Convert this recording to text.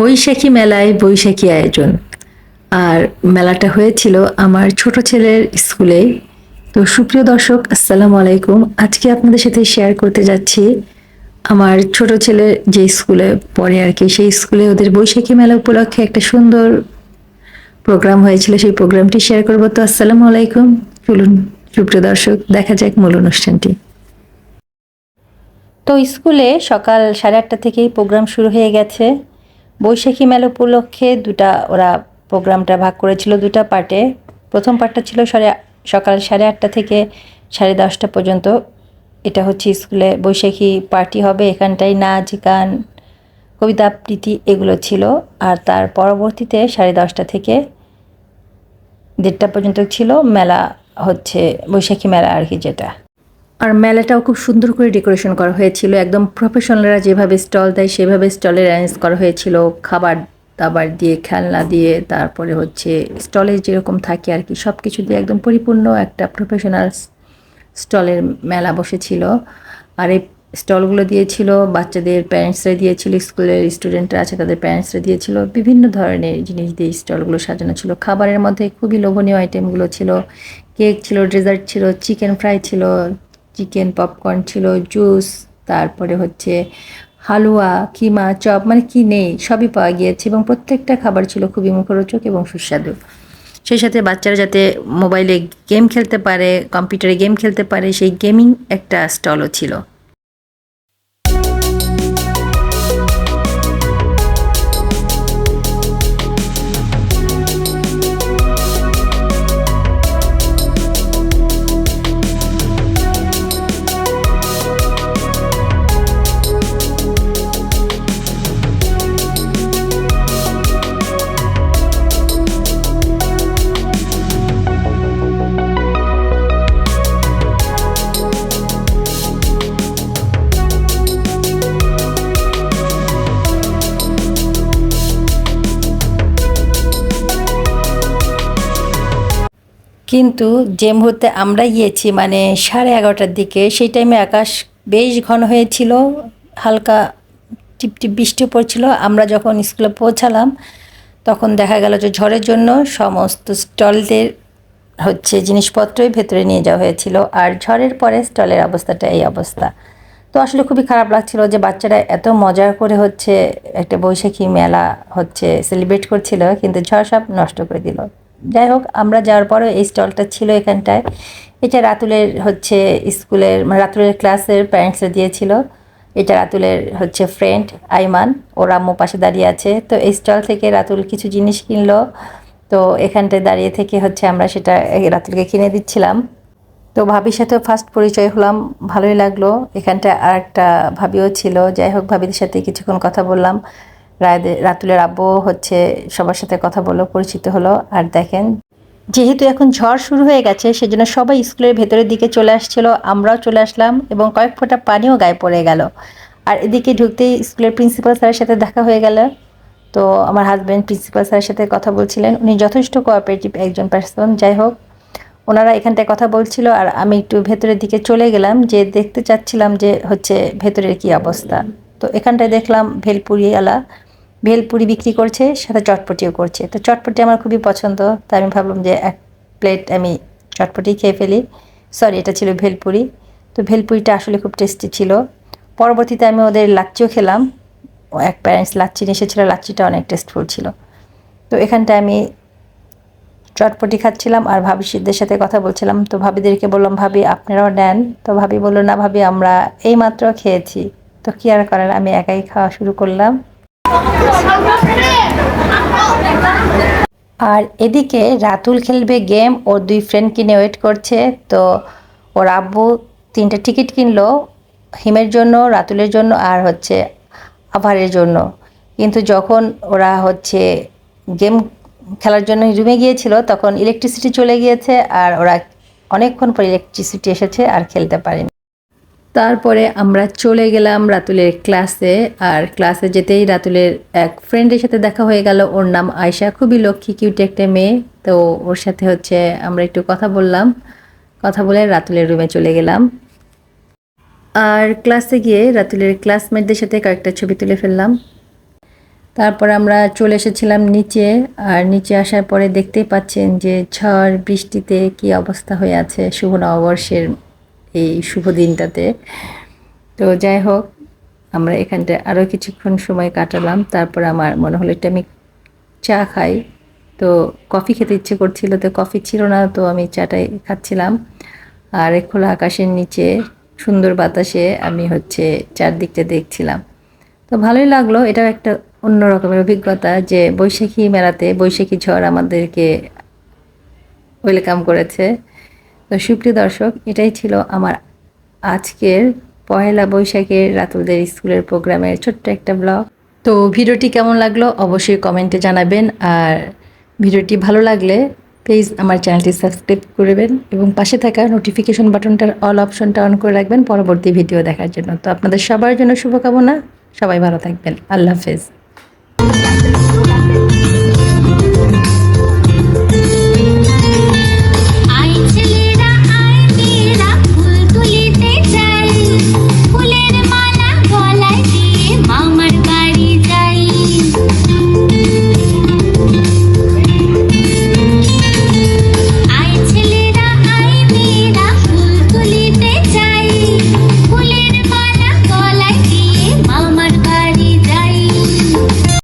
বৈশাখী মেলায় বৈশাখী আয়োজন। আর মেলাটা হয়েছিল আমার ছোট ছেলের স্কুলে। তো সুপ্রিয় দর্শক, আসসালামু আলাইকুম। আজকে আপনাদের সাথে শেয়ার করতে যাচ্ছি আমার ছোট ছেলে যে স্কুলে পড়ে আর কি। সেই স্কুলে ওদের বৈশাখী মেলা উপলক্ষে একটা সুন্দর প্রোগ্রাম হয়েছিল। সেই প্রোগ্রামটি শেয়ার করব। তো আসসালামু আলাইকুম। চলুন, সুপ্রিয় দর্শক, দেখা যাক মূল অনুষ্ঠানটি। তো স্কুলে সকাল সাড়ে আটটা থেকেই প্রোগ্রাম শুরু হয়ে গেছে। বৈশাখী মেলা উপলক্ষে দুটা ওরা প্রোগ্রামটা ভাগ করেছিল, দুটা পার্টে। প্রথম পার্টটা ছিল সাড়ে সকাল সাড়ে আটটা থেকে সাড়ে দশটা পর্যন্ত। এটা হচ্ছে স্কুলে বৈশাখী পার্টি হবে, এখানটায় নাচ, গান, কবিতা আবৃত্তি এগুলো ছিল। আর তার পরবর্তীতে সাড়ে দশটা থেকে দেড়টা পর্যন্ত ছিল মেলা হচ্ছে বৈশাখী মেলা আর কি যেটা। আর মেলাটাও খুব সুন্দর করে ডেকোরেশন করা হয়েছিল। একদম প্রফেশনালরা যেভাবে স্টল দেয়, সেভাবে স্টলের অ্যারেঞ্জ করা হয়েছিল। খাবার দাবার দিয়ে, খেলনা দিয়ে, তারপরে হচ্ছে স্টলে যেরকম থাকে আর কি সব কিছু দিয়ে একদম পরিপূর্ণ একটা প্রফেশনাল স্টলের মেলা বসেছিল। আর এই স্টলগুলো দিয়েছিল, বাচ্চাদের প্যারেন্টসরা দিয়েছিল, স্কুলের স্টুডেন্টরা আছে, তাদের প্যারেন্টসরা দিয়েছিল। বিভিন্ন ধরনের জিনিস দিয়ে স্টলগুলো সাজানো ছিল। খাবারের মধ্যে খুবই লোভনীয় আইটেমগুলো ছিল। কেক ছিল ডেজার্ট ছিল চিকেন ফ্রাই ছিল চিকেন পপকর্ন ছিল জুস তারপরে হচ্ছে হালুয়া, কিমা, চপ মানে কি নেই, সবই পাওয়া গিয়েছে এবং প্রত্যেকটা খাবার ছিল খুবই মুখরোচক এবং সুস্বাদু। সেই সাথে বাচ্চারা যাতে মোবাইলে গেম খেলতে পারে কম্পিউটারে গেম খেলতে পারে, সেই গেমিং একটা স্টলও ছিল। কিন্তু যে মুহূর্তে আমরা গিয়েছি মানে সাড়ে এগারোটার দিকে, সেই টাইমে আকাশ বেশ ঘন হয়েছিল, হালকা টিপটিপ বৃষ্টি পড়ছিল। আমরা যখন স্কুলে পৌঁছালাম, তখন দেখা গেল যে ঝড়ের জন্য সমস্ত স্টলদের হচ্ছে জিনিসপত্রই ভেতরে নিয়ে যাওয়া হয়েছিল, আর ঝড়ের পরে স্টলের অবস্থাটা এই অবস্থা। তো আসলে খুবই খারাপ লাগছিল যে বাচ্চারা এত মজা করে হচ্ছে একটা বৈশাখী মেলা হচ্ছে সেলিব্রেট করছিল, কিন্তু ঝড় সব নষ্ট করে দিল। যাই হোক, আমরা যাওয়ার পরে এই স্টলটা ছিল এখানটায়। এটা রাতুলের হচ্ছে স্কুলের মানে রাতুলের ক্লাসের প্যারেন্টসরা দিয়েছিল। এটা রাতুলের হচ্ছে ফ্রেন্ড, আইমান। ওর আম্মু পাশে দাঁড়িয়ে আছে। তো এই স্টল থেকে রাতুল কিছু জিনিস কিনলো। তো এখানটায় দাঁড়িয়ে থেকে হচ্ছে আমরা সেটা রাতুলকে কিনে দিচ্ছিলাম। তো ভাবির সাথেও ফার্স্ট পরিচয় হলাম। ভালোই লাগল। এখানটায় আর একটা ভাবিও ছিল। যাই হোক, ভাবিদের সাথে কিছুক্ষণ কথা বললাম। রাতুলের আব্বু হচ্ছে সবার সাথে কথা বলল পরিচিত হলো। আর দেখেন, যেহেতু এখন ঝড় শুরু হয়ে গেছে, সেজন্য সবাই স্কুলের ভেতরের দিকে চলে আসছিল, আমরাও চলে আসলাম এবং কয়েক ফোঁটা পানিও গায়ে পড়ে গেল। আর এদিকে ঢুকতেই স্কুলের প্রিন্সিপাল স্যারের সাথে দেখা হয়ে গেল। তো আমার হাজব্যান্ড প্রিন্সিপাল স্যারের সাথে কথা বলছিলেন। উনি যথেষ্ট কোঅপারেটিভ একজন পার্সন যাই হোক, ওনারা এখানটায় কথা বলছিল আর আমি একটু ভেতরের দিকে চলে গেলাম, যে দেখতে চাচ্ছিলাম যে হচ্ছে ভেতরের কি অবস্থা। তো এখানটায় দেখলাম ভেলপুরিওয়ালা ভেলপুরি বিক্রি করছে, সাথে চটপটিও করছে। তো চটপটি আমার খুবই পছন্দ। তাই আমি ভাবলাম যে এক প্লেট আমি চটপটি খেয়ে ফেলি। সরি এটা ছিল ভেলপুরি। তো ভেলপুরিটা আসলে খুব টেস্টি ছিল। পরবর্তীতে আমি ওদের লাচ্চিও খেলাম। এক প্যারেন্টস লাচ্চি নিয়ে এসেছিল, লাচ্চিটা অনেক টেস্টফুল ছিল। তো এখানটায় আমি চটপটি খাচ্ছিলাম আর ভাবিদের সাথে কথা বলছিলাম। তো ভাবিদেরকে বললাম, ভাবি, আপনারাও নেন। তো ভাবি বলল, না ভাবি, আমরা এই মাত্র খেয়েছি। তো কী আর করেন আমি একাই খাওয়া শুরু করলাম। আর এদিকে রাতুল খেলবে গেম, ওর দুই ফ্রেন্ড কিনে ওয়েট করছে, তো ওর আব্বু তিনটে টিকিট কিনলো, হিমের জন্য, রাতুলের জন্য আর হচ্ছে আভারের জন্য। কিন্তু যখন ওরা হচ্ছে গেম খেলার জন্য রুমে গিয়েছিল, তখন ইলেকট্রিসিটি চলে গিয়েছে আর ওরা অনেকক্ষণ পর ইলেকট্রিসিটি এসেছে আর খেলতে পারেনি। তারপরে আমরা চলে গেলাম রাতুলের ক্লাসে, আর ক্লাসে যেতেই রাতুলের এক ফ্রেন্ডের সাথে দেখা হয়ে গেল। ওর নাম আয়শা, খুবই লক্ষ্মী কিউট একটা মেয়ে। তো ওর সাথে হচ্ছে আমরা একটু কথা বললাম। কথা বলে রাতুলের রুমে চলে গেলাম। আর ক্লাসে গিয়ে রাতুলের ক্লাসমেটদের সাথে কয়েকটা ছবি তুলে ফেললাম। তারপর আমরা চলে এসেছিলাম নিচে, আর নিচে আসার পরে দেখতেই পাচ্ছেন যে ঝড়, বৃষ্টিতে কি অবস্থা হয়ে আছে শুভ নববর্ষের এই শুভ দিনটাতে। তো যাই হোক, আমরা এখানটায় আরও কিছুক্ষণ সময় কাটালাম। তারপর আমার মনে হলো এটা আমি চা খাই। তো কফি খেতে ইচ্ছে করছিল, তো কফি ছিল না, তো আমি চাটাই খাচ্ছিলাম। আর খোলা আকাশের নিচে সুন্দর বাতাসে আমি হচ্ছে চারদিকটা দেখছিলাম। তো ভালোই লাগল, এটাও একটা অন্য রকমের অভিজ্ঞতা যে বৈশাখী মেলাতে বৈশাখী ঝড় আমাদেরকে ওয়েলকাম করেছে। তো সুপ্রিয় দর্শক, এটাই ছিল আমার আজকের পহেলা বৈশাখের রাতুলদের স্কুলের প্রোগ্রামের ছোট্ট একটা ব্লগ। তো ভিডিওটি কেমন লাগল অবশ্যই কমেন্টে জানাবেন, আর ভিডিওটি ভালো লাগলে প্লিজ আমার চ্যানেলটি সাবস্ক্রাইব করবেন এবং পাশে থাকা নোটিফিকেশন বাটনটার অল অপশনটা অন করে রাখবেন পরবর্তী ভিডিও দেখার জন্য। তো আপনাদের সবার জন্য শুভকামনা, সবাই ভালো থাকবেন। আল্লাহ হাফেজ।